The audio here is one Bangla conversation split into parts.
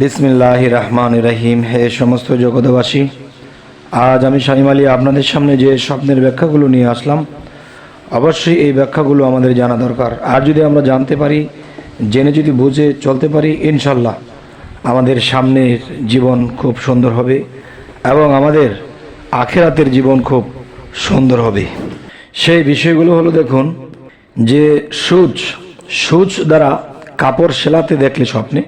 বিসমিল্লাহ রহমান রহিম, হে সমস্ত জগতবাসী আজ আমি শাহিম আলী আপনাদের সামনে যে স্বপ্নের ব্যাখ্যাগুলো নিয়ে আসলাম, অবশ্যই এই ব্যাখ্যাগুলো আমাদের জানা দরকার। আর যদি আমরা জানতে পারি, জেনে যদি বুঝে চলতে পারি, ইনশাল্লাহ আমাদের সামনের জীবন খুব সুন্দর হবে এবং আমাদের আখেরাতের জীবন খুব সুন্দর হবে। সেই বিষয়গুলো হলো দেখুন, যে সূচ সূচ দ্বারা কাপড় সেলাতে দেখলে স্বপ্নে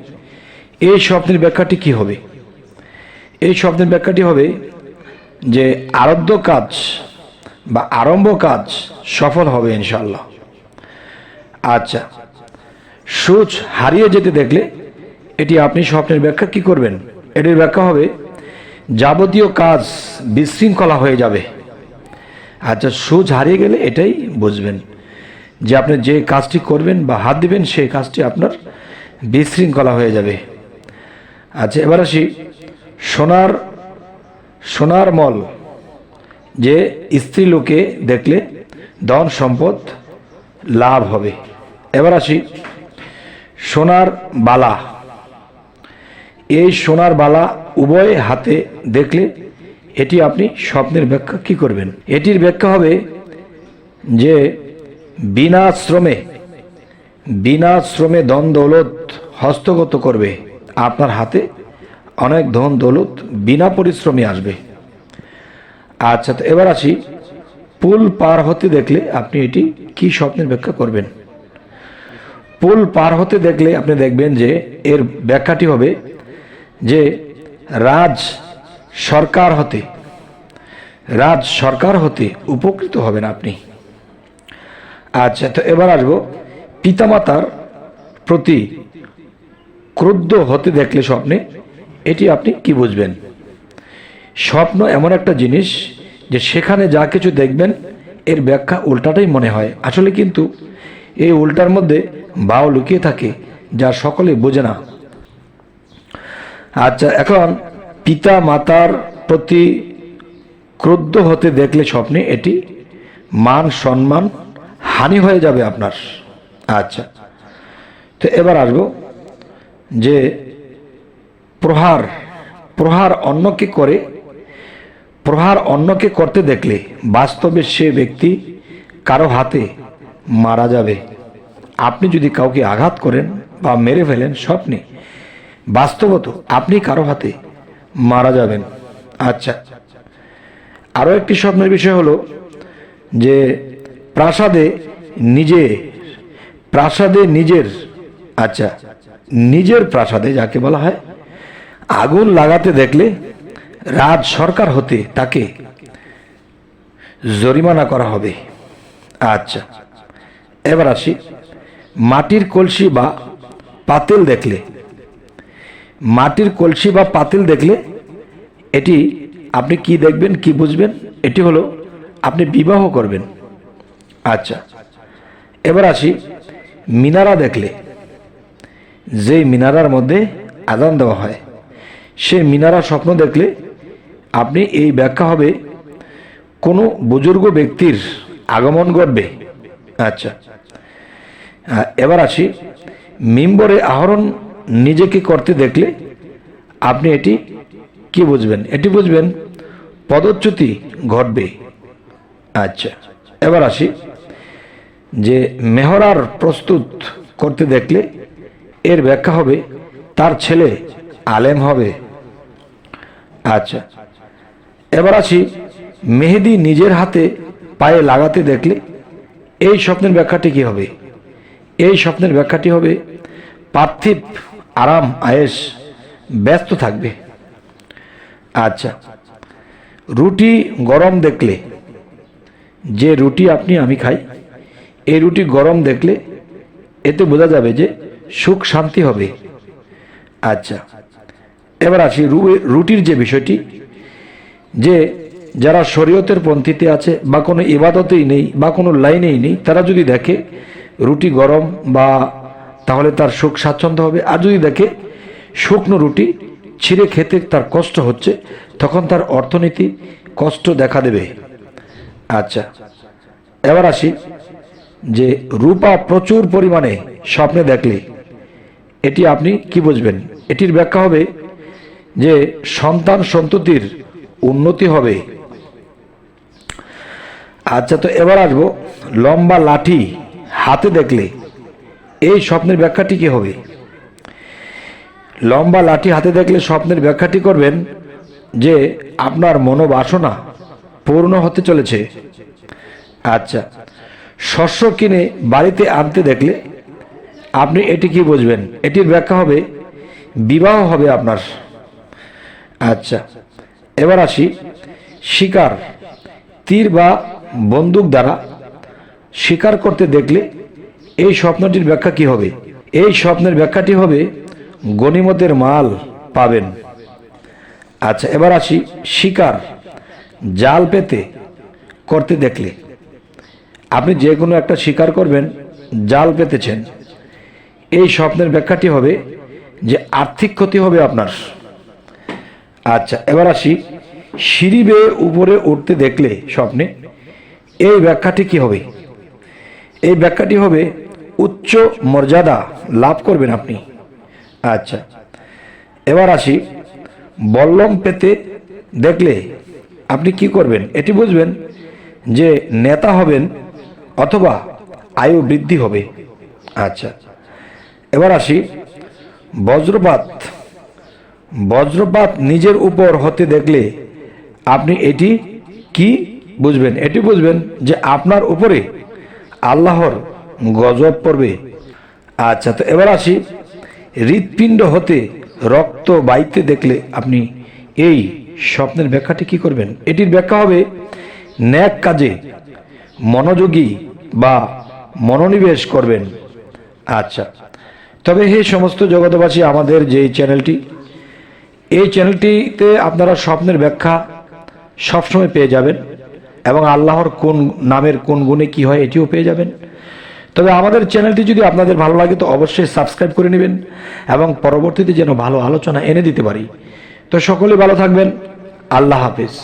এই স্বপ্নের ব্যাখ্যাটি কি হবে? এই স্বপ্নের ব্যাখ্যাটি হবে যে আরব্ধ কাজ বা আরম্ভ কাজ সফল হবে ইনশাল্লাহ আচ্ছা সূচ হারিয়ে যেতে দেখলে এটি আপনি স্বপ্নের ব্যাখ্যা কি করবেন? এটির ব্যাখ্যা হবে, যাবতীয় কাজ বিশৃঙ্খলা হয়ে যাবে। আচ্ছা সুচ হারিয়ে গেলে এটাই বুঝবেন যে আপনি যে কাজটি করবেন বা হাত দিবেন, সেই কাজটি আপনার বিশৃঙ্খলা হয়ে যাবে। আচ্ছা এবার আসি সোনার সোনার মল, যে স্ত্রী লোকে দেখলে ধন সম্পদ লাভ হবে। এবার আসি সোনার বালা। এই সোনার বালা উভয় হাতে দেখলে এটি আপনি স্বপ্নের ব্যাখ্যা কি করবেন? এটির ব্যাখ্যা হবে যে বিনা শ্রমে বিনা শ্রমে ধন দৌলত হস্তগত করবে। আপনার হাতে অনেক ধন দৌলত বিনা পরিশ্রমে আসবে। আচ্ছা তো এবার আসি পুল পার হতে দেখলে আপনি এটি কি স্বপ্নের ব্যাখ্যা করবেন? পুল পার হতে দেখলে আপনি দেখবেন যে এর ব্যাখ্যাটি হবে যে রাজ সরকার হতে, রাজ সরকার হতে উপকৃত হবেন আপনি। আচ্ছা তো এবার আসব পিতামাতার প্রতি ক্রুদ্ধ হতে দেখলে স্বপ্নে, এটি আপনি কি বুঝবেন? স্বপ্ন এমন একটা জিনিস যে সেখানে যা কিছু দেখবেন, এর ব্যাখ্যা উল্টাটাই মনে হয়। আসলে কিন্তু এই উল্টার মধ্যে বাও লুকিয়ে থাকে যা সকলে বোঝে না। আচ্ছা এখন পিতা মাতার প্রতি ক্রুদ্ধ হতে দেখলে স্বপ্নে এটি মান, সম্মান, হানি হয়ে যাবে আপনার। আচ্ছা তো এবার আসব যে প্রহার প্রহার অন্যকে করে? প্রহার অন্যকে করতে দেখলে বাস্তবে সে ব্যক্তি কারও হাতে মারা যাবে। আপনি যদি কাউকে আঘাত করেন বা মেরে ফেলেন স্বপ্নে, বাস্তবত আপনি কারও হাতে মারা যাবেন। আচ্ছা আরও একটি স্বপ্নের বিষয় হলো যে প্রাসাদে নিজে প্রাসাদে নিজের আচ্ছা নিজের প্রাসাদে যাকে বলা হয়, আগুন লাগাতে দেখলে রাজ সরকার হতে তাকে জরিমানা করা হবে। আচ্ছা এবার আসি। মাটির কলসি বা পাতিল দেখলে, মাটির কলসি বা পাতিল দেখলে এটি আপনি কি দেখবেন, কি বুঝবেন? এটি হলো আপনি বিবাহ করবেন। আচ্ছা এবার আসি, মিনারা দেখলে যেই মিনারার মধ্যে আদান দেওয়া হয়, সে মিনারা স্বপ্ন দেখলে আপনি এই ব্যাখ্যা হবে, কোনো বুজুর্গ ব্যক্তির আগমন ঘটবে। আচ্ছা। এবার আসি। মিম্বরে আহরণ নিজেকে করতে দেখলে আপনি এটি কি বুঝবেন? এটি বুঝবেন পদচ্যুতি ঘটবে। আচ্ছা। এবার আসি যে মেহরার প্রস্তুত করতে দেখলে এর ব্যাখ্যা হবে, তার ছেলে আলেম হবে। আচ্ছা। এবার আছি, মেহেদি নিজের হাতে পায়ে লাগাতে দেখলে এই স্বপ্নের ব্যাখ্যাটি কি হবে? এই স্বপ্নের ব্যাখ্যাটি হবে, পার্থিব আরাম আয়েস ব্যস্ত থাকবে। আচ্ছা। রুটি গরম দেখলে, যে রুটি আপনি, আমি খাই, এই রুটি গরম দেখলে এতে বোঝা যাবে যে সুখ, শান্তি হবে। আচ্ছা এবার আসি রুটির যে বিষয়টি, যে যারা শরীয়তের পন্থীতে আছে বা কোনো ইবাদতেই নেই বা কোনো লাইনেই নেই, তারা যদি দেখে রুটি গরম বা তাহলে তার সুখ, স্বাচ্ছন্দ্য হবে। আর যদি দেখে শুকনো রুটি ছিঁড়ে খেতে তার কষ্ট হচ্ছে, তখন তার অর্থনীতি কষ্ট দেখা দেবে। আচ্ছা এবার আসি যে রূপা প্রচুর পরিমাণে স্বপ্নে দেখলে। এটি আপনি কি বুঝবেন? এটির ব্যাখ্যা হবে যে সন্তান সন্ততির উন্নতি হবে। আচ্ছা তো এবার আসব লম্বা লাঠি হাতে দেখলে এই স্বপ্নের ব্যাখ্যাটি কি হবে? লম্বা লাঠি হাতে দেখলে স্বপ্নের ব্যাখ্যাটি করবেন যে আপনার মনোবাসনা পূর্ণ হতে চলেছে। আচ্ছা শস্য কিনে বাড়িতে আনতে দেখলে আপনি এটি কি বুঝবেন? এটির ব্যাখ্যা হবে, বিবাহ হবে আপনার। আচ্ছা এবার আসি। শিকার, তীর বা বন্দুক দ্বারা শিকার করতে দেখলে এই স্বপ্নটির ব্যাখ্যা কি হবে? এই স্বপ্নের ব্যাখ্যাটি হবে গনিমতের মাল পাবেন। আচ্ছা এবার আসি। শিকার, জাল পেতে করতে দেখলে। আপনি যে কোনো একটা শিকার করবেন, জাল পেতেছেন। এই স্বপ্নের ব্যাখ্যাটি হবে যে আর্থিক ক্ষতি হবে আপনার। আচ্ছা এবার আসি। সিঁড়ি বেয়ে উপরে উঠতে দেখলে স্বপ্নে এই ব্যাখ্যাটি কি হবে? এই ব্যাখ্যাটি হবে, উচ্চ মর্যাদা লাভ করবেন আপনি। আচ্ছা এবার আসি। বল্লম পেতে দেখলে আপনি কি করবেন? এটি বুঝবেন যে নেতা হবেন অথবা আয়ু বৃদ্ধি হবে। আচ্ছা এবার আসি। বজ্রপাত। বজ্রপাত নিজের উপর হতে দেখলে আপনি এটি কি বুঝবেন? এটি বুঝবেন যে আপনার উপরে আল্লাহর গজব পড়বে। আচ্ছা তো এবার আসি। হৃৎপিণ্ড হতে রক্ত বাইতে দেখলে আপনি এই স্বপ্নের ব্যাখ্যাটি কি করবেন? এটির ব্যাখ্যা হবে, ন্যাক কাজে মনোযোগী বা মনোনিবেশ করবেন। আচ্ছা তবে হে সমস্ত জগতবাসী আমাদের যে চ্যানেলটি, এই চ্যানেলটিতে আপনারা স্বপ্নের ব্যাখ্যা সবসময় পেয়ে যাবেন এবং আল্লাহর কোন নামের কোন গুণে কি হয় এটিও পেয়ে যাবেন। তবে আমাদের চ্যানেলটি যদি আপনাদের ভালো লাগে, তো অবশ্যই সাবস্ক্রাইব করে নেবেন এবং পরবর্তীতে যেন ভালো আলোচনা এনে দিতে পারি। তো সকলে ভালো থাকবেন। আল্লাহ হাফিজ।